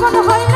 মন হয়